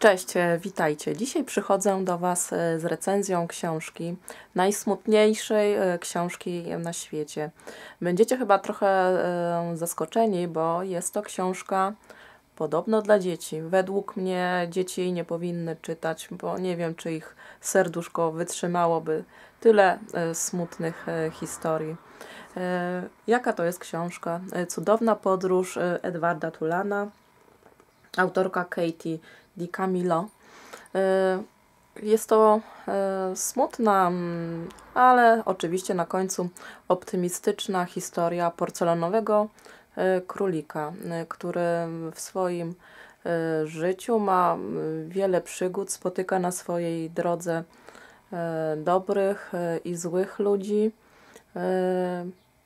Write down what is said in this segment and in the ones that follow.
Cześć, e, witajcie. Dzisiaj przychodzę do Was e, z recenzją książki, najsmutniejszej e, książki na świecie. Będziecie chyba trochę zaskoczeni, bo jest to książka podobno dla dzieci. Według mnie dzieci nie powinny czytać, bo nie wiem, czy ich serduszko wytrzymałoby tyle smutnych historii. Jaka to jest książka? Cudowna podróż Edwarda Tulana, autorka Katie Di Camillo. Y, jest to y, smutna, mm, ale oczywiście na końcu optymistyczna historia porcelanowego y, królika, który w swoim życiu ma wiele przygód, spotyka na swojej drodze dobrych i złych ludzi.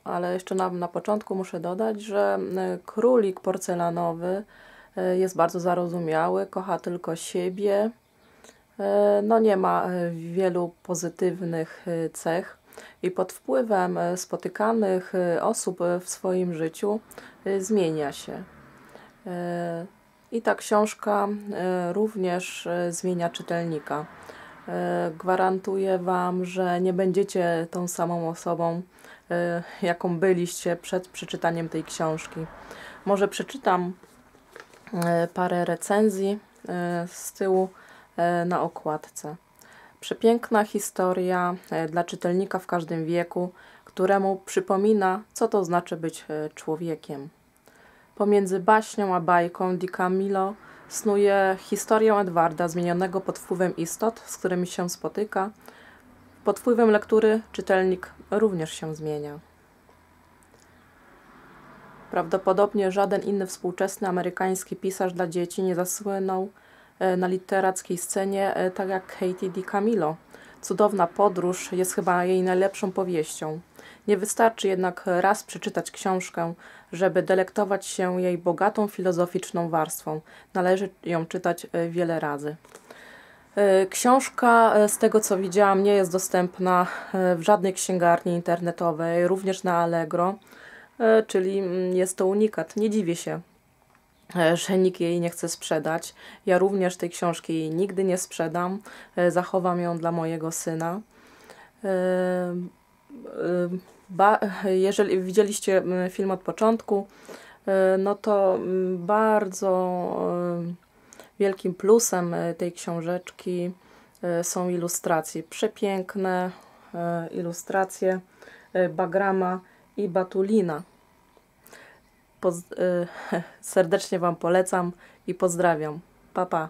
Ale jeszcze na, na początku muszę dodać, że królik porcelanowy jest bardzo zarozumiały, kocha tylko siebie. E, no nie ma e, wielu pozytywnych cech i pod wpływem spotykanych osób w swoim życiu zmienia się. I ta książka również zmienia czytelnika. Gwarantuję Wam, że nie będziecie tą samą osobą, jaką byliście przed przeczytaniem tej książki. Może przeczytam E, parę recenzji e, z tyłu e, na okładce. Przepiękna historia dla czytelnika w każdym wieku, któremu przypomina, co to znaczy być człowiekiem. Pomiędzy baśnią a bajką Di Camillo snuje historię Edwarda zmienionego pod wpływem istot, z którymi się spotyka. Pod wpływem lektury czytelnik również się zmienia. Prawdopodobnie żaden inny współczesny amerykański pisarz dla dzieci nie zasłynął e, na literackiej scenie e, tak jak Katie DiCamillo. Cudowna podróż jest chyba jej najlepszą powieścią. Nie wystarczy jednak raz przeczytać książkę, żeby delektować się jej bogatą filozoficzną warstwą. Należy ją czytać e, wiele razy. Książka, z tego co widziałam, nie jest dostępna w żadnej księgarni internetowej, również na Allegro. E, czyli mm, jest to unikat. Nie dziwię się, e, że nikt jej nie chce sprzedać. Ja również tej książki nigdy nie sprzedam. E, zachowam ją dla mojego syna. Ba, jeżeli widzieliście mm, film od początku, no to mm, bardzo wielkim plusem tej książeczki są ilustracje. Przepiękne ilustracje Bagrama i Batulina. Poz y serdecznie Wam polecam i pozdrawiam. Pa, pa.